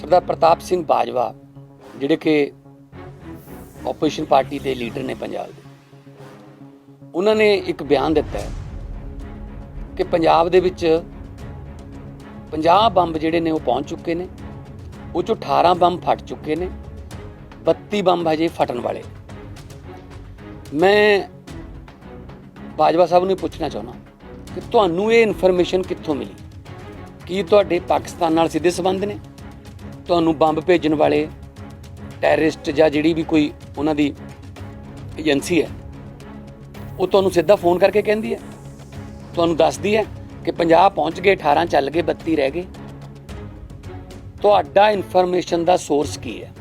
ਸਰਦਾਰ ਪ੍ਰਤਾਪ ਸਿੰਘ ਬਾਜਵਾ, ਜਿਹੜੇ ਕਿ opposition party ਦੇ ਲੀਡਰ ਨੇ ਪੰਜਾਬ ਦੇ, ਉਹਨਾਂ ਨੇ ਇੱਕ ਬਿਆਨ ਦਿੱਤਾ ਹੈ ਕਿ ਪੰਜਾਬ ਦੇ ਵਿੱਚ 50 ਬੰਬ ਜਿਹੜੇ ਨੇ ਉਹ ਪਹੁੰਚ ਚੁੱਕੇ ਨੇ, ਉਹ ਚੋਂ 18 ਬੰਬ ਫਟ ਚੁੱਕੇ ਨੇ 32 ਬੰਬ ਹਜੇ ਫਟਣ ਵਾਲੇ ਮੈਂ ਬਾਜਵਾ ਸਾਹਿਬ ਨੂੰ ਇਹ ਪੁੱਛਣਾ ਚਾਹੁੰਦਾ ਕਿ ਤੁਹਾਨੂੰ ਇਹ ਇਨਫੋਰਮੇਸ਼ਨ ਕਿੱਥੋਂ ਮਿਲੀ? ਕੀ ਤੁਹਾਡੇ ਪਾਕਿਸਤਾਨ ਨਾਲ ਸਿੱਧੇ ਸੰਬੰਧ ਨੇ? ਤੁਹਾਨੂੰ ਬੰਬ ਭੇਜਣ ਵਾਲੇ ਟੈਰਰਿਸਟ ਜਾਂ ਜਿਹੜੀ ਵੀ ਕੋਈ ਉਹਨਾਂ ਦੀ ਏਜੰਸੀ ਹੈ, ਉਹ ਤੁਹਾਨੂੰ ਸਿੱਧਾ ਫੋਨ ਕਰਕੇ ਕਹਿੰਦੀ ਹੈ। ਤੁਹਾਨੂੰ ਦੱਸਦੀ ਹੈ ਕਿ 50 ਪਹੁੰਚ ਗਏ 18 ਚੱਲ ਗਏ 32 ਰਹਿ ਗਏ ਤੁਹਾਡਾ ਇਨਫੋਰਮੇਸ਼ਨ ਦਾ ਸੋਰਸ ਕੀ ਹੈ?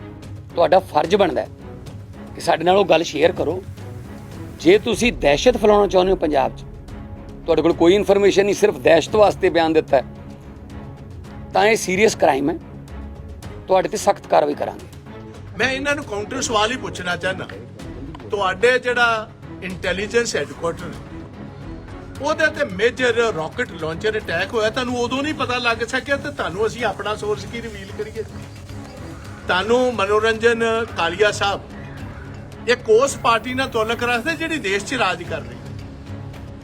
ਤੁਹਾਡਾ ਫਰਜ਼ ਬਣਦਾ ਹੈ ਕਿ ਸਾਡੇ ਨਾਲ ਉਹ ਗੱਲ ਸ਼ੇਅਰ ਕਰੋ। ਜੇ ਤੁਸੀਂ ਦਹਿਸ਼ਤ ਫੈਲਾਉਣਾ ਚਾਹੁੰਦੇ ਹੋ ਪੰਜਾਬ 'ਚ, ਤੁਹਾਡੇ ਕੋਲ ਕੋਈ ਇਨਫੋਰਮੇਸ਼ਨ ਨਹੀਂ, ਸਿਰਫ ਦਹਿਸ਼ਤ ਵਾਸਤੇ ਬਿਆਨ ਦਿੱਤਾ ਹੈ। ਤਾਂ ਇਹ ਸੀਰੀਅਸ ਕ੍ਰਾਈਮ ਹੈ। ਤੁਹਾਡੇ ਤੇ ਸਖਤ ਕਾਰਵਾਈ ਕਰਾਂਗੇ। ਮੈਂ ਇਹਨਾਂ ਨੂੰ ਕਾਊਂਟਰ ਸਵਾਲ ਹੀ ਪੁੱਛਣਾ ਚਾਹਨਾ ਤੁਹਾਡੇ ਜਿਹੜਾ ਇੰਟੈਲੀਜੈਂਸ ਹੈੱਡਕੁਆਟਰ ਉਹਦੇ ਤੇ ਮੇਜਰ ਰਾਕਟ ਲਾਂਚਰ ਅਟੈਕ ਹੋਇਆ, ਤੁਹਾਨੂੰ ਉਦੋਂ ਨਹੀਂ ਪਤਾ ਲੱਗ ਸਕਿਆ ਤੇ ਤੁਹਾਨੂੰ ਅਸੀਂ ਆਪਣਾ ਸੋਰਸ ਕੀ ਰਿਵੀਲ ਕਰੀਏ? ਤੁਹਾਨੂੰ ਮਨੋਰੰਜਨ ਕਾਲੀਆ ਸਾਹਿਬ ਇੱਕ ਉਸ ਪਾਰਟੀ ਨਾਲ ਤੁਲਕ ਰੱਖਦੇ ਜਿਹੜੀ ਦੇਸ਼ 'ਚ ਰਾਜ ਕਰ ਰਹੀ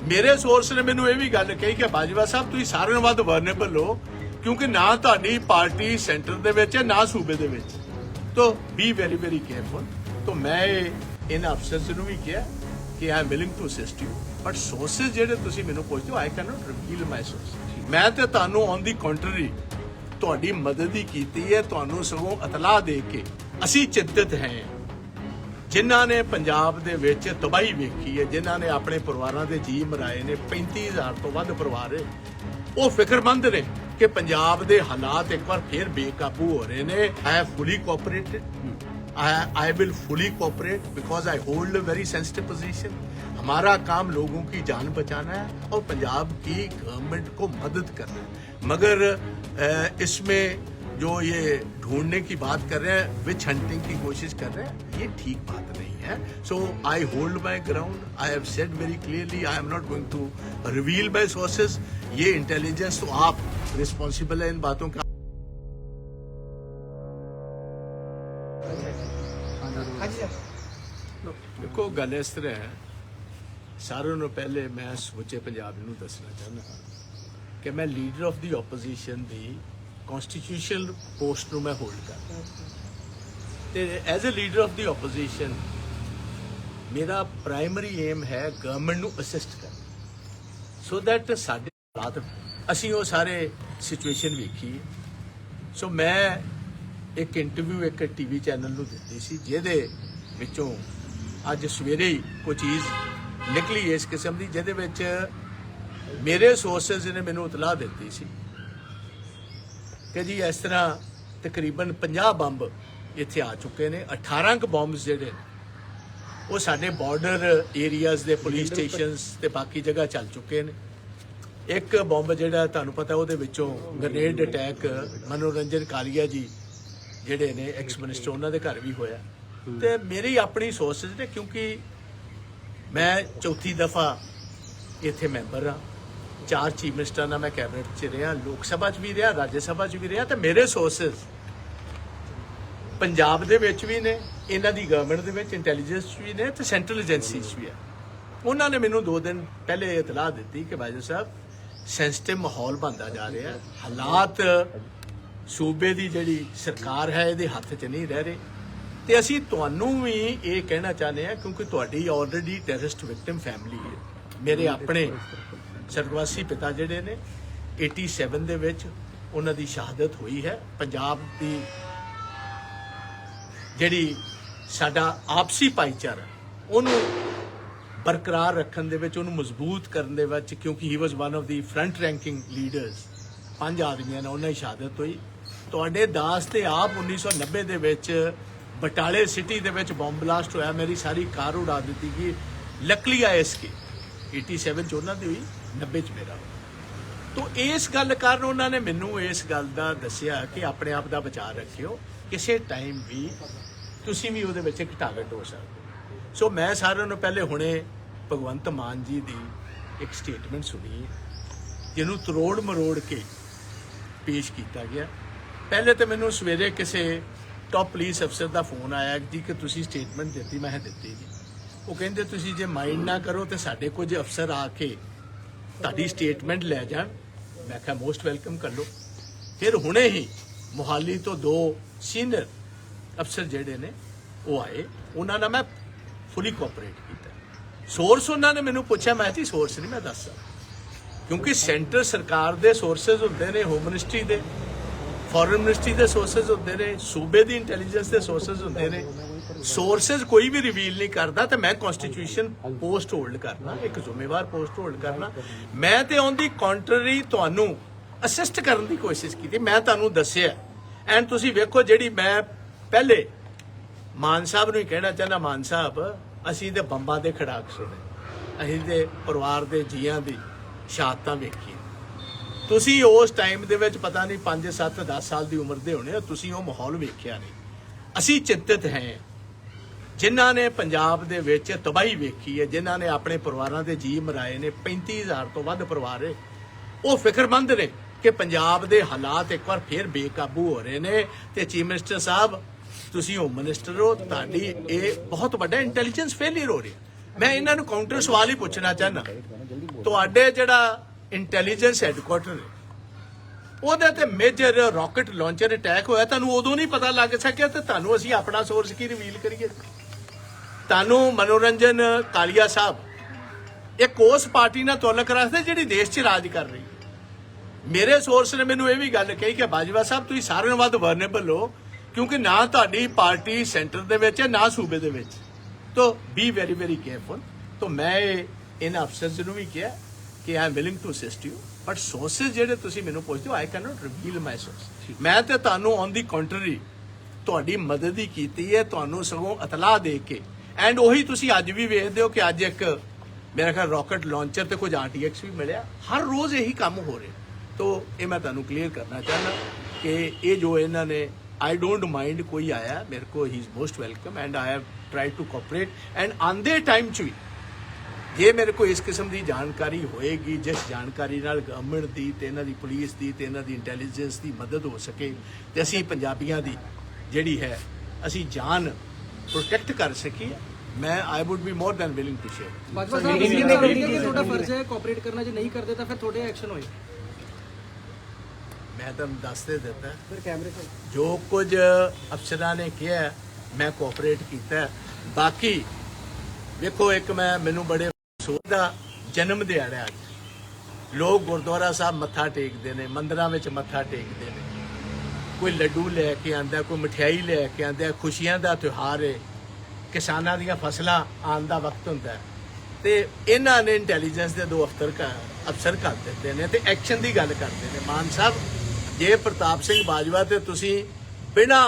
ਮੇਰੇ ਸੋਰਸ ਨੇ ਮੈਨੂੰ ਇਹ ਵੀ ਗੱਲ ਕਹੀ ਕਿ ਬਾਜਵਾ ਸਾਹਿਬ, ਤੁਸੀਂ ਸਾਰਿਆਂ ਨਾਲੋਂ ਵੱਧ ਵਰਨੇਬਲ ਹੋ। ਕਿਉਂਕਿ ਨਾ ਤੁਹਾਡੀ ਪਾਰਟੀ ਸੈਂਟਰ ਦੇ ਵਿੱਚ ਹੈ, ਨਾ ਸੂਬੇ ਦੇ ਵਿੱਚ। ਤੋ ਬੀ ਵੈਰੀ ਵੈਰੀ ਕੇਅਰਫੁਲ ਤੋ ਮੈਂ ਇਹਨਾਂ ਅਫਸਰਸ ਨੂੰ ਵੀ ਕਿਹਾ ਕਿ I am willing to assist you but sources ਜਿਹੜੇ ਤੁਸੀਂ ਮੈਨੂੰ ਪੁੱਛਦੇ ਹੋ I can not reveal my source ਮੈਂ ਤੇ ਤੁਹਾਨੂੰ ਔਨ ਦੀ ਕੰਟਰੀ ਤੁਹਾਡੀ ਮਦਦ ਹੀ ਕੀਤੀ ਹੈ, ਤੁਹਾਨੂੰ ਸਗੋਂ ਇਤਲਾਹ ਦੇ ਕੇ। ਅਸੀਂ ਚਿੰਤਤ ਹਾਂ। ਜਿਨ੍ਹਾਂ ਨੇ ਪੰਜਾਬ ਦੇ ਵਿੱਚ ਤਬਾਹੀ ਵੇਖੀ ਹੈ, ਜਿਨ੍ਹਾਂ ਨੇ ਆਪਣੇ ਪਰਿਵਾਰਾਂ ਦੇ ਜੀ ਮਰਾਏ ਨੇ 35000 ਤੋਂ ਵੱਧ ਪਰਿਵਾਰ ਉਹ ਫਿਕਰਮੰਦ ਨੇ। ਕਿ ਪੰਜਾਬ ਦੇ ਹਾਲਾਤ ਇੱਕ ਵਾਰ ਫੇਰ ਬੇਕਾਬੂ ਹੋ ਰਹੇ ਨੇ I have fully cooperated I will fully cooperate because I hold a very sensitive position हमारा काम लोगों की जान बचाना है और पंजाब की गवर्नमेंट को मदद करना है मगर अ, इसमें जो ये ढूंढने की बात कर रहे हैं विच हंटिंग की कोशिश कर रहे हैं ये ठीक बात नहीं है so I hold my ground I have said very clearly I am not going to reveal my sources ये इंटेलिजेंस तो आप रिस्पॉन्सिबल है इन बातों का ਦੇਖੋ ਗੱਲ ਇਸ ਤਰ੍ਹਾਂ ਹੈ ਸਾਰਿਆਂ ਨੂੰ ਪਹਿਲੇ ਮੈਂ ਸੋਚੇ ਪੰਜਾਬ ਨੂੰ ਦੱਸਣਾ ਚਾਹੁੰਦਾ ਹਾਂ ਕਿ ਮੈਂ ਲੀਡਰ ਆਫ ਦੀ ਆਪੋਜੀਸ਼ਨ ਦੀ ਕਨਸਟੀਟਿਊਸ਼ਨਲ ਪੋਸਟ ਨੂੰ ਮੈਂ ਹੋਲਡ ਕਰਦਾ ਤੇ as a leader of the opposition ਮੇਰਾ ਪ੍ਰਾਇਮਰੀ ਏਮ ਹੈ ਗਵਰਨਮੈਂਟ ਨੂੰ ਅਸਿਸਟ ਕਰਨਾ। ਸੋ ਦੈਟ ਸਾਡੇ ਹਾਲਾਤ ਅਸੀਂ ਉਹ ਸਾਰੇ ਸਿਚੁਏਸ਼ਨ ਵੇਖੀ। ਸੋ ਮੈਂ ਇੱਕ ਇੰਟਰਵਿਊ ਇੱਕ ਟੀਵੀ ਚੈਨਲ ਨੂੰ ਦਿੱਤੀ ਸੀ ਜਿਹਦੇ ਵਿੱਚੋਂ ਅੱਜ ਸਵੇਰੇ ਹੀ ਕੋਈ ਚੀਜ਼ ਨਿਕਲੀ ਇਸ ਕਿਸਮ ਦੀ ਜਿਹਦੇ ਵਿੱਚ ਮੇਰੇ ਸੋਰਸਸ ਨੇ ਮੈਨੂੰ ਇਤਲਾਹ ਦਿੱਤੀ ਸੀ ਕਿ ਜੀ ਇਸ ਤਰ੍ਹਾਂ ਤਕਰੀਬਨ 50 ਬੰਬ ਇੱਥੇ ਆ ਚੁੱਕੇ ਨੇ। 18 ਕ ਬੰਬਸ ਜਿਹੜੇ ਨੇ, ਉਹ ਸਾਡੇ ਬਾਰਡਰ ਏਰੀਆਜ਼ ਦੇ ਪੁਲਿਸ ਸਟੇਸ਼ਨਸ ਤੇ ਬਾਕੀ ਜਗ੍ਹਾ ਚੱਲ ਚੁੱਕੇ ਨੇ। ਇੱਕ ਬੰਬ ਜਿਹੜਾ ਤੁਹਾਨੂੰ ਪਤਾ ਉਹਦੇ ਵਿੱਚੋਂ ਗ੍ਰੇਨੇਡ ਅਟੈਕ ਮਨੋਰੰਜਨ ਕਾਲੀਆ ਜੀ ਜਿਹੜੇ ਨੇ ਐਕਸ ਮਿਨਿਸਟਰ ਉਹਨਾਂ ਦੇ ਘਰ ਵੀ ਹੋਇਆ। ਤੇ ਮੇਰੀ ਆਪਣੀ ਸੋਰਸਸ ਨੇ ਕਿਉਂਕਿ ਮੈਂ ਚੌਥੀ ਦਫਾ ਇੱਥੇ ਮੈਂਬਰ ਆ ਚਾਰ ਚੀਫ ਮਿਨਿਸਟਰਾਂ ਨਾਲ ਮੈਂ ਕੈਬਨਿਟ 'ਚ ਰਿਹਾ ਲੋਕ ਸਭਾ 'ਚ ਵੀ ਰਿਹਾ ਰਾਜ ਸਭਾ 'ਚ ਵੀ ਰਿਹਾ ਤੇ ਮੇਰੇ ਸੋਰਸਸ ਪੰਜਾਬ ਦੇ ਵਿੱਚ ਵੀ ਨੇ, ਇਹਨਾਂ ਦੀ ਗਵਰਨਮੈਂਟ ਦੇ ਵਿੱਚ ਇੰਟੈਲੀਜੈਂਸ ਵੀ ਨੇ ਤੇ ਸੈਂਟਰਲ ਏਜੰਸੀਜ਼ 'ਚ ਵੀ ਆ। ਉਹਨਾਂ ਨੇ ਮੈਨੂੰ 2 ਦਿਨ ਪਹਿਲੇ ਇਹ ਇਤਲਾਹ ਦਿੱਤੀ ਕਿ ਬਾਜੂ ਸਾਹਿਬ ਸੈਂਸਿਟਿਵ ਮਾਹੌਲ ਬਣਦਾ ਜਾ ਰਿਹਾ ਹਾਲਾਤ ਸੂਬੇ ਦੀ ਜਿਹੜੀ ਸਰਕਾਰ ਹੈ, ਇਹਦੇ ਹੱਥ 'ਚ ਨਹੀਂ ਰਹਿ ਰਹੇ। ਤੇ ਅਸੀਂ ਤੁਹਾਨੂੰ ਵੀ ਇਹ ਕਹਿਣਾ ਚਾਹੁੰਦੇ ਹਾਂ, ਕਿਉਂਕਿ ਤੁਹਾਡੀ ਆਲਰੇਡੀ ਟੈਰਰਿਸਟ ਵਿਕਟਿਮ ਫੈਮਿਲੀ ਹੈ। ਮੇਰੇ ਆਪਣੇ ਸਰਗਵਾਸੀ ਪਿਤਾ ਜਿਹੜੇ ਨੇ 87 ਦੇ ਵਿੱਚ ਉਹਨਾਂ ਦੀ ਸ਼ਹਾਦਤ ਹੋਈ ਹੈ। ਪੰਜਾਬ ਦੀ ਜਿਹੜੀ ਸਾਡਾ ਆਪਸੀ ਭਾਈਚਾਰਾ ਉਹਨੂੰ ਬਰਕਰਾਰ ਰੱਖਣ ਦੇ ਵਿੱਚ, ਉਹਨੂੰ ਮਜ਼ਬੂਤ ਕਰਨ ਦੇ ਵਿੱਚ, ਕਿਉਂਕਿ he was one of the front ranking leaders ਪੰਜ ਆਦਮੀਆਂ ਨਾਲ ਉਹਨਾਂ ਦੀ ਸ਼ਹਾਦਤ ਹੋਈ। ਤੁਹਾਡੇ ਦਾਸ ਤੇ ਆਪ 1990 ਦੇ ਵਿੱਚ ਬਟਾਲੇ ਸਿਟੀ ਦੇ ਵਿੱਚ ਬੰਬ ਬਲਾਸਟ ਹੋਇਆ, ਮੇਰੀ ਸਾਰੀ ਕਾਰ ਉਡਾ ਦਿੱਤੀ ਗਈ। ਲੱਕਲੀ ਆਇਸ ਕੇ 87 ਚ ਉਹਨਾਂ ਦੀ ਹੋਈ 90 ਚ ਮੇਰਾ ਹੋਇਆ। ਤੋ ਇਸ ਗੱਲ ਕਾਰਨ ਉਹਨਾਂ ਨੇ ਮੈਨੂੰ ਇਸ ਗੱਲ ਦਾ ਦੱਸਿਆ ਕਿ ਆਪਣੇ ਆਪ ਦਾ ਵਿਚਾਰ ਰੱਖਿਓ। ਕਿਸੇ ਟਾਈਮ ਵੀ ਤੁਸੀਂ ਵੀ ਉਹਦੇ ਵਿੱਚ ਇੱਕ ਟਾਰਗੇਟ ਹੋ ਸਕਦੇ ਸੋ ਮੈਂ ਸਾਰਿਆਂ ਨੂੰ ਪਹਿਲੇ ਹੁਣੇ ਭਗਵੰਤ ਮਾਨ ਜੀ ਦੀ ਇੱਕ ਸਟੇਟਮੈਂਟ ਸੁਣੀ ਜਿਹਨੂੰ ਤਰੋੜ ਮਰੋੜ ਕੇ ਪੇਸ਼ ਕੀਤਾ ਗਿਆ। ਪਹਿਲੇ ਤਾਂ ਮੈਨੂੰ ਸਵੇਰੇ ਕਿਸੇ ਟਾਪ ਪੁਲਿਸ ਅਫਸਰ ਦਾ ਫੋਨ ਆਇਆ ਜੀ ਕਿ ਤੁਸੀਂ ਸਟੇਟਮੈਂਟ ਦਿੱਤੀ, ਮੈਂ ਦਿੱਤੀ ਜੀ ਉਹ ਕਹਿੰਦੇ ਤੁਸੀਂ ਜੇ ਮਾਈਂਡ ਨਾ ਕਰੋ ਤੇ ਸਾਡੇ ਕੁਝ ਅਫਸਰ ਆ ਕੇ ਤੁਹਾਡੀ ਸਟੇਟਮੈਂਟ ਲੈ ਜਾਣ। ਮੈਂ ਕਿਹਾ ਮੋਸਟ ਵੈਲਕਮ ਕਰ ਲਓ। ਫਿਰ ਹੁਣੇ ਹੀ ਮੁਹਾਲੀ ਤੋਂ ਦੋ ਸੀਨੀਅਰ ਅਫਸਰ ਜਿਹੜੇ ਨੇ, ਉਹ ਆਏ। ਉਹਨਾਂ ਨਾਲ ਮੈਂ ਫੁੱਲੀ ਕੋਆਪਰੇਟ ਕੀਤਾ। ਸੋਰਸ ਉਹਨਾਂ ਨੇ ਮੈਨੂੰ ਪੁੱਛਿਆ, ਮੈਂ ਜੀ ਸੋਰਸ ਨਹੀਂ, ਮੈਂ ਦੱਸਦਾ ਕਿਉਂਕਿ ਸੈਂਟਰ ਸਰਕਾਰ ਦੇ ਸੋਰਸਸ ਹੁੰਦੇ ਨੇ ਹੋਮ ਮਿਨਿਸਟਰੀ ਦੇ ਫੋਰਨ ਮਿਨਿਸਟਰੀ ਦੇ ਸੋਰਸਸ ਹੁੰਦੇ ਨੇ, ਸੂਬੇ ਦੀ ਇੰਟੈਲੀਜੈਂਸ ਦੇ ਸੋਰਸਸ ਹੁੰਦੇ ਨੇ। ਸੋਰਸਸ ਕੋਈ ਵੀ ਰਿਵੀਲ ਨਹੀਂ ਕਰਦਾ ਤੇ ਮੈਂ ਕਨਸਟੀਟਿਊਸ਼ਨ ਪੋਸਟ ਹੋਲਡ ਕਰਨਾ, ਇੱਕ ਜ਼ਿੰਮੇਵਾਰ ਪੋਸਟ ਹੋਲਡ ਕਰਨਾ। ਮੈਂ ਤੇ ਔਨ ਦੀ ਕੰਟਰੀ ਤੁਹਾਨੂੰ ਅਸਿਸਟ ਕਰਨ ਦੀ ਕੋਸ਼ਿਸ਼ ਕੀਤੀ। ਮੈਂ ਤੁਹਾਨੂੰ ਦੱਸਿਆ ਐਂਡ ਤੁਸੀਂ ਵੇਖੋ ਜਿਹੜੀ ਮੈਂ ਪਹਿਲੇ ਮਾਨ ਸਾਹਿਬ ਨੂੰ ਹੀ ਕਹਿਣਾ ਚਾਹੁੰਦਾ, ਮਾਨ ਸਾਹਿਬ, ਅਸੀਂ ਤੇ ਬੰਬਾਂ ਦੇ ਖੜਾਕ ਸੁਣੇ ਅਸੀਂ ਤੇ ਪਰਿਵਾਰ ਦੇ ਜੀਆਂ ਦੀ ਸ਼ਹਾਦਤਾਂ ਵੇਖੀ। ਤੁਸੀਂ ਉਸ ਟਾਈਮ ਦੇ ਵਿੱਚ ਪਤਾ ਨਹੀਂ 5 7 10 ਸਾਲ ਦੀ ਉਮਰ ਦੇ ਹੋਣੇ ਤੁਸੀਂ ਉਹ ਮਾਹੌਲ ਵੇਖਿਆ ਨਹੀਂ। ਅਸੀਂ ਚਿੰਤਤ ਹਾਂ। ਜਿਨ੍ਹਾਂ ਨੇ ਪੰਜਾਬ ਦੇ ਵਿੱਚ ਤਬਾਹੀ ਵੇਖੀ ਹੈ, ਜਿਨ੍ਹਾਂ ਨੇ ਆਪਣੇ ਪਰਿਵਾਰਾਂ ਦੇ ਜੀ ਮਰਾਏ ਨੇ 35000 ਤੋਂ ਵੱਧ ਪਰਿਵਾਰ ਹੈ। ਉਹ ਫਿਕਰਮੰਦ ਨੇ। ਕਿ ਪੰਜਾਬ ਦੇ ਹਾਲਾਤ ਇੱਕ ਵਾਰ ਫੇਰ ਬੇਕਾਬੂ ਹੋ ਰਹੇ ਨੇ ਤੇ ਚੀਫ ਮਿਨਿਸਟਰ ਸਾਹਿਬ, ਤੁਸੀਂ ਹੋਮ ਮਿਨਿਸਟਰ ਹੋ, ਤੁਹਾਡੀ ਇਹ ਬਹੁਤ ਵੱਡਾ ਇੰਟੈਲੀਜੈਂਸ ਫੇਲਿਅਰ ਹੋ ਰਿਹਾ। ਮੈਂ ਇਹਨਾਂ ਨੂੰ ਕਾਊਂਟਰ ਸਵਾਲ ਹੀ ਪੁੱਛਣਾ ਚਾਹਨਾ ਤੁਹਾਡੇ ਜਿਹੜਾ ਇੰਟੈਲੀਜੈਂਸ ਹੈਡਕੁਆਟਰ ਉਹਦੇ ਤੇ ਮੇਜਰ ਰਾਕਟ ਲਾਂਚਰ ਅਟੈਕ ਹੋਇਆ, ਤੁਹਾਨੂੰ ਉਦੋਂ ਨਹੀਂ ਪਤਾ ਲੱਗ ਸਕਿਆ ਤੇ ਤੁਹਾਨੂੰ ਅਸੀਂ ਆਪਣਾ ਸੋਰਸ ਕੀ ਰਿਵੀਲ ਕਰੀਏ? ਤੁਹਾਨੂੰ ਮਨੋਰੰਜਨ, ਕਾਲੀਆ ਸਾਹਿਬ, ਇੱਕ ਉਸ ਪਾਰਟੀ ਨਾਲ ਤੁਲਕ ਰੱਖਦੇ ਜਿਹੜੀ ਦੇਸ਼ 'ਚ ਰਾਜ ਕਰ ਰਹੀ ਹੈ। ਮੇਰੇ ਸੋਰਸ ਨੇ ਮੈਨੂੰ ਇਹ ਵੀ ਗੱਲ ਕਹੀ ਕਿ ਬਾਜਵਾ ਸਾਹਿਬ ਤੁਸੀਂ ਸਾਰਿਆਂ ਨਾਲੋਂ ਵੱਧ ਵਰਨੇਬਲ ਹੋ ਕਿਉਂਕਿ ਨਾ ਤੁਹਾਡੀ ਪਾਰਟੀ ਸੈਂਟਰ ਦੇ ਵਿੱਚ ਹੈ ਨਾ ਸੂਬੇ ਦੇ ਵਿੱਚ। ਤੋ ਬੀ ਵੈਰੀ ਵੈਰੀ ਕੇਅਰਫੁਲ ਤੋ ਮੈਂ ਇਹ ਇਹਨਾਂ ਅਫਸਰਸ ਨੂੰ ਵੀ ਕਿਹਾ ਕਿ I am willing to assist you but sources ਜਿਹੜੇ ਤੁਸੀਂ ਮੈਨੂੰ ਪੁੱਛਦੇ ਹੋ I can not reveal my source ਮੈਂ ਤੇ ਤੁਹਾਨੂੰ ਔਨ ਦੀ ਕੰਟਰੀ ਤੁਹਾਡੀ ਮਦਦ ਹੀ ਕੀਤੀ ਹੈ ਤੁਹਾਨੂੰ ਸਗੋਂ ਇਤਲਾਹ ਦੇ ਕੇ। ਐਂਡ ਉਹੀ ਤੁਸੀਂ ਅੱਜ ਵੀ ਵੇਖਦੇ ਹੋ ਕਿ ਅੱਜ ਇੱਕ ਮੇਰਾ ਖਿਆਲ ਰਾਕਟ ਲਾਂਚਰ ਤੇ ਕੁਝ ਆਰਟੀਐਕਸ ਵੀ ਮਿਲਿਆ। ਹਰ ਰੋਜ਼ ਇਹੀ ਕੰਮ ਹੋ ਰਿਹਾ। ਤੋ ਇਹ ਮੈਂ ਤੁਹਾਨੂੰ ਕਲੀਅਰ ਕਰਨਾ ਚਾਹੁੰਦਾ ਕਿ ਇਹ ਜੋ ਇਹਨਾਂ ਨੇ ਆਈ ਡੋਂਟ ਮਾਈਂਡ ਕੋਈ ਆਇਆ ਮੇਰੇ ਕੋ he is most welcome and I have tried to cooperate and ਆਂਦੇ ਟਾਈਮ ਚ ਵੀ ਜੇ ਮੇਰੇ ਕੋਲ ਇਸ ਕਿਸਮ ਦੀ ਜਾਣਕਾਰੀ ਹੋਏਗੀ ਜਿਸ ਜਾਣਕਾਰੀ ਨਾਲ ਗਵਰਨਮੈਂਟ ਦੀ ਤੇ ਇਹਨਾਂ ਦੀ ਪੁਲਿਸ ਦੀ ਤੇ ਇਹਨਾਂ ਦੀ ਇੰਟੈਲੀਜੈਂਸ ਦੀ ਮਦਦ ਹੋ ਸਕੇ ਤੇ ਅਸੀਂ ਪੰਜਾਬੀਆਂ ਦੀ ਜਿਹੜੀ ਹੈ ਅਸੀਂ ਜਾਨ ਪ੍ਰੋਟੈਕਟ ਕਰ ਸਕੀਏ ਮੈਂ I would be more than willing to share Bajwa sahib ਇਹ ਕਹਿੰਦੇ ਕਿ ਤੁਹਾਡਾ ਫਰਜ਼ ਹੈ ਕੋਆਪਰੇਟ ਕਰਨਾ ਜੇ ਨਹੀਂ ਕਰਦੇ ਤਾਂ ਫਿਰ ਤੁਹਾਡੇ ਐਕਸ਼ਨ ਹੋਏ। ਮੈਂ ਤੁਹਾਨੂੰ ਦੱਸ ਦੇ ਦਿੱਤਾ। ਫਿਰ ਕੈਮਰੇ ਤੇ ਜੋ ਕੁਝ ਅਫਸਰਾਂ ਨੇ ਕਿਹਾ ਮੈਂ ਕੋਆਪਰੇਟ ਕੀਤਾ। ਬਾਕੀ ਵੇਖੋ ਇੱਕ ਮੈਂ ਮੈਨੂੰ ਬੜੇ ਅਫਸੋਸ ਦਾ ਜਨਮ ਦਿਹਾੜਾ ਅੱਜ। ਲੋਕ ਗੁਰਦੁਆਰਾ ਸਾਹਿਬ ਮੱਥਾ ਟੇਕਦੇ ਨੇ ਮੰਦਰਾਂ ਵਿੱਚ ਮੱਥਾ ਟੇਕਦੇ ਨੇ। ਕੋਈ ਲੱਡੂ ਲੈ ਕੇ ਆਂਦਾ ਕੋਈ ਮਠਿਆਈ ਲੈ ਕੇ ਆਂਦਾ ਖੁਸ਼ੀਆਂ ਦਾ ਤਿਉਹਾਰ ਹੈ ਕਿਸਾਨਾਂ ਦੀਆਂ ਫਸਲਾਂ ਆਉਣ ਦਾ ਵਕਤ ਹੁੰਦਾ ਤੇ ਇਹਨਾਂ ਨੇ ਇੰਟੈਲੀਜੈਂਸ ਦੇ ਦੋ ਅਫਸਰ ਅਫਸਰ ਕਰ ਦਿੱਤੇ ਨੇ ਤੇ ਐਕਸ਼ਨ ਦੀ ਗੱਲ ਕਰਦੇ ਨੇ। ਮਾਨ ਸਾਹਿਬ ਜੇ ਪ੍ਰਤਾਪ ਸਿੰਘ ਬਾਜਵਾ ਤੇ ਤੁਸੀਂ ਬਿਨਾ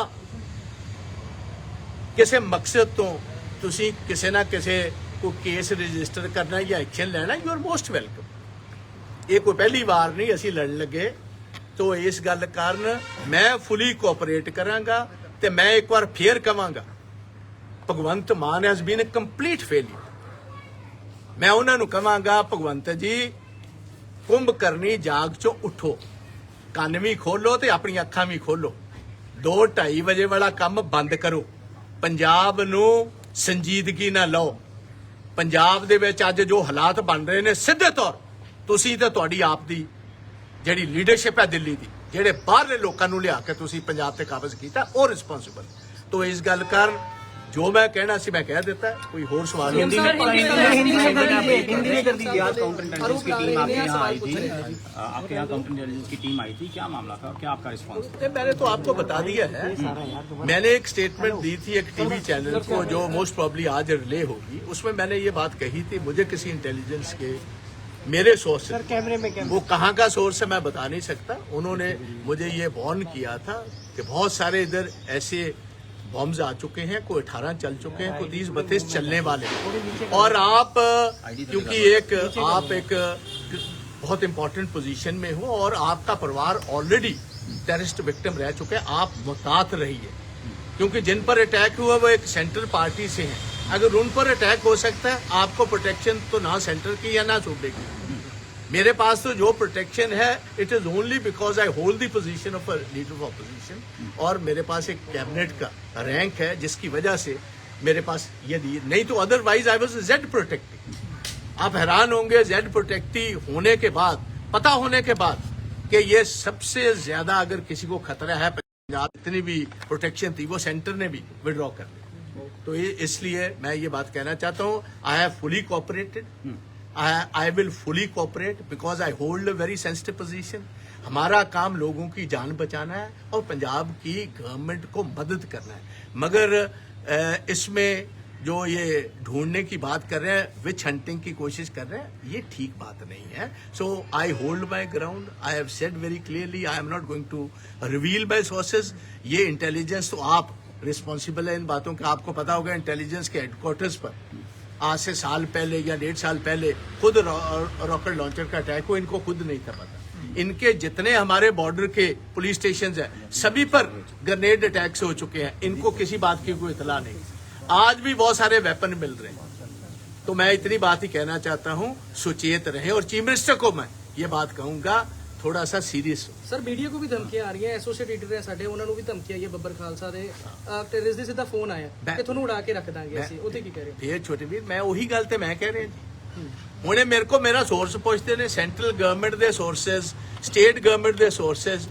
ਕਿਸੇ ਮਕਸਦ ਤੋਂ ਤੁਸੀਂ ਕਿਸੇ ਨਾ ਕਿਸੇ ਕੋ ਕੇਸ ਰਜਿਸਟਰ ਕਰਨਾ ਜਾਂ ਐਕਸ਼ਨ ਲੈਣਾ ਯੂ ਆਰ ਮੋਸਟ ਵੈਲਕਮ ਇਹ ਕੋਈ ਪਹਿਲੀ ਵਾਰ ਨਹੀਂ, ਅਸੀਂ ਲੜਨ ਲੱਗੇ। ਤੋ ਇਸ ਗੱਲ ਕਾਰਨ ਮੈਂ ਫੁੱਲੀ ਕੋਆਪਰੇਟ ਕਰਾਂਗਾ ਤੇ ਮੈਂ ਇੱਕ ਵਾਰ ਫੇਰ ਕਵਾਂਗਾ, Bhagwant Mann has been a complete failure ਮੈਂ ਉਹਨਾਂ ਨੂੰ ਕਵਾਂਗਾ, ਭਗਵੰਤ ਜੀ ਕੁੰਭ ਕਰਨੀ ਜਾਗ ਚੋਂ ਉਠੋ। ਕੰਨ ਵੀ ਖੋਲੋ ਤੇ ਆਪਣੀਆਂ ਅੱਖਾਂ ਵੀ ਖੋਲੋ। 2:30 ਵਜੇ ਵਾਲਾ ਕੰਮ ਬੰਦ ਕਰੋ। ਪੰਜਾਬ ਨੂੰ ਸੰਜੀਦਗੀ ਨਾਲ ਲਓ। ਪੰਜਾਬ ਦੇ ਵਿੱਚ ਅੱਜ ਜੋ ਹਾਲਾਤ ਬਣ ਰਹੇ ਨੇ, ਸਿੱਧੇ ਤੌਰ ਤੁਸੀਂ ਤੇ ਤੁਹਾਡੀ ਆਪ ਦੀ ਜਿਹੜੀ ਲੀਡਰਸ਼ਿਪ ਹੈ ਦਿੱਲੀ ਦੀ, ਜਿਹੜੇ ਬਾਹਰਲੇ ਲੋਕਾਂ ਨੂੰ ਲਿਆ ਕੇ ਤੁਸੀਂ ਪੰਜਾਬ ਤੇ ਕਾਬਜ਼ ਕੀਤਾ, ਉਹ ਰਿਸਪੌਂਸਿਬਲ ਤੋਂ ਇਸ ਗੱਲ ਕਾਰਨ जो मैं कहना सी मैं कह देता है कोई होर सवाल हिंदी में हिंदी में कर दीजिए आज काउंटर इंटेलिजेंस की टीम आपके यहाँ आई थी। आपके यहाँ काउंटर इंटेलिजेंस की टीम आई थी। क्या मामला था क्या आपका रिस्पांस मैंने तो आपको बता दिया है। मैंने एक स्टेटमेंट दी थी एक टीवी चैनल को जो मोस्ट प्रॉब्ली आज रिले होगी। उसमें मैंने ये बात कही थी मुझे किसी इंटेलिजेंस के मेरे सोर्स सर कैमरे में कैमरे। वो कहाँ का सोर्स है मैं बता नहीं सकता। उन्होंने मुझे ये वॉर्न किया था कि बहुत सारे इधर ऐसे बॉम्ब्स आ चुके हैं कोई अठारह चल चुके हैं कोई तीस बत्तीस चलने वाले। हैं। और आप क्योंकि एक आप एक बहुत इंपॉर्टेंट पोजीशन में हो और आपका परिवार ऑलरेडी टेररिस्ट विक्टिम रह चुके हैं आप मुहतात रहिए। क्योंकि जिन पर अटैक हुआ वो एक सेंट्रल पार्टी से हैं। अगर उन पर अटैक हो सकता है आपको प्रोटेक्शन तो ना सेंटर की या ना सूबे की। मेरे पास तो जो प्रोटेक्शन है it is only because I hold the position of leader of opposition और मेरे पास एक कैबिनेट का रैंक है, जिसकी वजह से मेरे पास ये नहीं तो otherwise I was Z protective आप हैरान होंगे जेड प्रोटेक्टी होने के बाद, पता होने के बाद कि ये सबसे ज़्यादा अगर किसी को खतरा है, पंजाब इतनी भी प्रोटेक्शन थी, वो सेंटर ने भी विड्रॉ कर ली तो इसलिए मैं ये बात कहना चाहता हूँ I have fully cooperated I will fully cooperate because I hold a very sensitive position हमारा काम लोगों की जान बचाना है और पंजाब की गवर्नमेंट को मदद करना है। मगर इसमें जो ये ढूँढने की बात कर रहे हैं विच हंटिंग की कोशिश कर रहे हैं, ये ठीक बात नहीं है। So I hold my ground I have said very clearly I am not going to reveal my sources ये इंटेलिजेंस तो आप रिस्पॉन्सिबल है इन बातों का। आपको पता होगा इंटेलिजेंस के हेडक्वार्टर्स पर। आज से साल पहले या डेढ़ साल पहले खुद रॉकेट लॉन्चर का अटैक हो इनको खुद नहीं था पता। इनके जितने हमारे बॉर्डर के पुलिस स्टेशन है, सभी पर ग्रेनेड अटैक्स हो चुके हैं। इनको किसी बात की कोई इतला नहीं। आज भी बहुत सारे वेपन मिल रहे हैं। तो मैं इतनी बात ही कहना चाहता हूँ, सुचेत रहें और चीफ मिनिस्टर को मैं ये बात कहूँगा थोड़ा सा सीरियस हो ਸਰ ਮੀਡੀਆ ਕੋ ਵੀ ਧਮਕੀਆਂ ਆ ਰਹੀਆਂ ਐਸੋਸੀਏਟ ਐਡੀਟਰ ਹੈ ਸਾਡੇ ਉਹਨਾਂ ਨੂੰ ਵੀ ਧਮਕੀ ਆਈ ਹੈ ਬੱਬਰ ਖਾਲਸਾ ਦੇ ਟੈਰਰਿਸ ਦੇ ਸਿੱਧਾ ਫੋਨ ਆਇਆ ਮੈਂ- ਕਿ ਤੁਹਾਨੂੰ ਉਡਾ ਕੇ ਰੱਖ ਦਾਂਗੇ ਮੈਂ- ਅਸੀਂ ਉਹਦੇ ਕੀ ਕਹਿ ਰਹੇ ਹੋ ਫੇਰ ਛੋਟੇ ਵੀਰ ਮੈਂ ਉਹੀ ਗੱਲ ਤੇ ਮੈਂ ਕਹਿ ਰਿਹਾ ਜੀ ਹੁਣੇ ਮੇਰੇ ਕੋ ਮੇਰਾ ਸੋਰਸ ਪੁੱਛਦੇ ਨੇ ਸੈਂਟਰਲ ਗਵਰਨਮੈਂਟ ਦੇ ਸੋਰਸਸ ਸਟੇਟ ਗਵਰਨਮੈਂਟ ਦੇ sources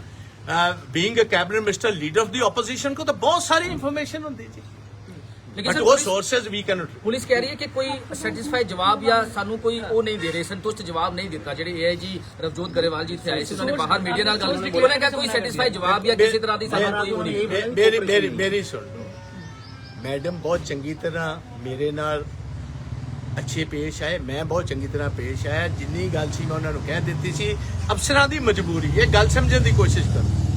being a cabinet minister leader of the opposition ਕੋ ਤਾਂ ਬਹੁਤ ਸਾਰੀ ਇਨਫੋਰਮੇਸ਼ਨ ਹੁੰਦੀ ਜੀ ਲੇਕਿਨ ਸਰ ਉਹ ਪੁਲਿਸ- ਸੋਰਸਸ ਵੀ ਕੈਨ ਪੁਲਿਸ ਕਹਿ ਰਹੀ ਹੈ ਕਿ ਕੋਈ ਸੈਟੀਸਫਾਈ ਜਵਾਬ ਜਾਂ ਸਾਨੂੰ ਕੋਈ ਉਹ ਨਹੀਂ ਦੇ ਰਹੇ ਸੰਤੁਸ਼ਟ ਜਵਾਬ ਨਹੀਂ ਦਿੱਤਾ। ਜਿਹੜੇ ਏਆਈਜੀ ਰਵਜੋਤ ਗਰੇਵਾਲ ਜੀ ਇੱਥੇ ਆਏ ਸੀ ਉਹਨਾਂ ਨੇ ਬਾਹਰ ਮੀਡੀਆ ਨਾਲ ਗੱਲ ਕੀਤੀ। ਉਹਨਾਂ ਨੇ ਕਿਹਾ ਕੋਈ ਸੈਟੀਸਫਾਈ ਜਵਾਬ ਜਾਂ ਕਿਸੇ ਤਰ੍ਹਾਂ ਦੀ ਸਾਨੂੰ ਕੋਈ ਉਹ ਨਹੀਂ। ਮੇ- ਮੇਰੀ ਮੇਰੀ ਮੇਰੀ ਸੁਣ ਲਓ। ਮੈਡਮ ਬਹੁਤ ਚੰਗੀ ਤਰ੍ਹਾਂ ਮੇਰੇ ਨਾਲ ਅੱਛੇ ਪੇਸ਼ ਆਏ। ਮੈਂ ਬਹੁਤ ਚੰਗੀ ਤਰ੍ਹਾਂ ਪੇਸ਼ ਆਇਆ। ਜਿੰਨੀ ਗੱਲ ਸੀ ਮੈਂ ਉਹਨਾਂ ਨੂੰ ਕਹਿ ਦਿੱਤੀ ਸੀ। ਅਫਸਰਾਂ ਦੀ ਮਜਬੂਰੀ ਇਹ ਗੱਲ ਸਮਝਣ ਦੀ ਕੋਸ਼ਿਸ਼ ਕਰੋ।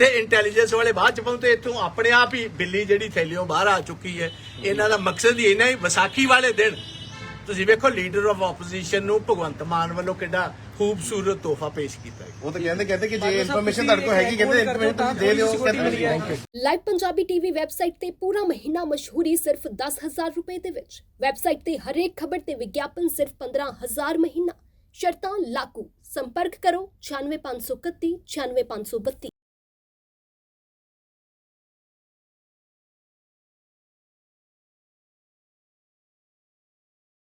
ਤੇ ਇੰਟੈਲੀਜੈਂਸ ਵਾਲੇ ਬਾਅਦ ਚ ਪਹੁੰਚੇ ਇੱਥੋਂ ਆਪਣੇ ਆਪ ਹੀ ਬਿੱਲੀ ਜਿਹੜੀ ਥੈਲਿਓ ਬਾਹਰ ਆ ਚੁੱਕੀ ਹੈ। ਇਹਨਾਂ ਦਾ ਮਕਸਦ ਹੀ ਇਹਨਾਂ ਹੀ ਵਿਸਾਖੀ ਵਾਲੇ ਦਿਨ। ਤੁਸੀਂ ਵੇਖੋ ਲੀਡਰ ਆਫ ਆਪੋਜੀਸ਼ਨ ਨੂੰ ਭਗਵੰਤ ਮਾਨ ਵੱਲੋਂ ਕਿੱਡਾ ਖੂਬਸੂਰਤ ਤੋਹਫਾ ਪੇਸ਼ ਕੀਤਾ ਹੈ ਉਹ ਤਾਂ ਕਹਿੰਦੇ ਕਹਿੰਦੇ ਕਿ ਜੇ ਇਨਫੋਰਮੇਸ਼ਨ ਤੁਹਾਡੇ ਕੋਲ ਹੈਗੀ ਕਹਿੰਦੇ ਇਨਫੋਰਮੇਸ਼ਨ ਤੁਸੀਂ ਦੇ ਦਿਓ ਕਹਿੰਦੇ ਲਾਈਵ ਪੰਜਾਬੀ ਟੀਵੀ ਵੈਬਸਾਈਟ ਤੇ ਪੂਰਾ ਮਹੀਨਾ ਮਸ਼ਹੂਰੀ ਸਿਰਫ 10000 ਰੁਪਏ ਦੇ ਵਿੱਚ। ਵੈਬਸਾਈਟ ਤੇ ਹਰੇਕ ਖਬਰ ਤੇ ਵਿਗਿਆਪਨ ਸਿਰਫ 15000 ਮਹੀਨਾ। ਸ਼ਰਤਾਂ ਲਾਗੂ। ਸੰਪਰਕ ਕਰੋ 96531 96532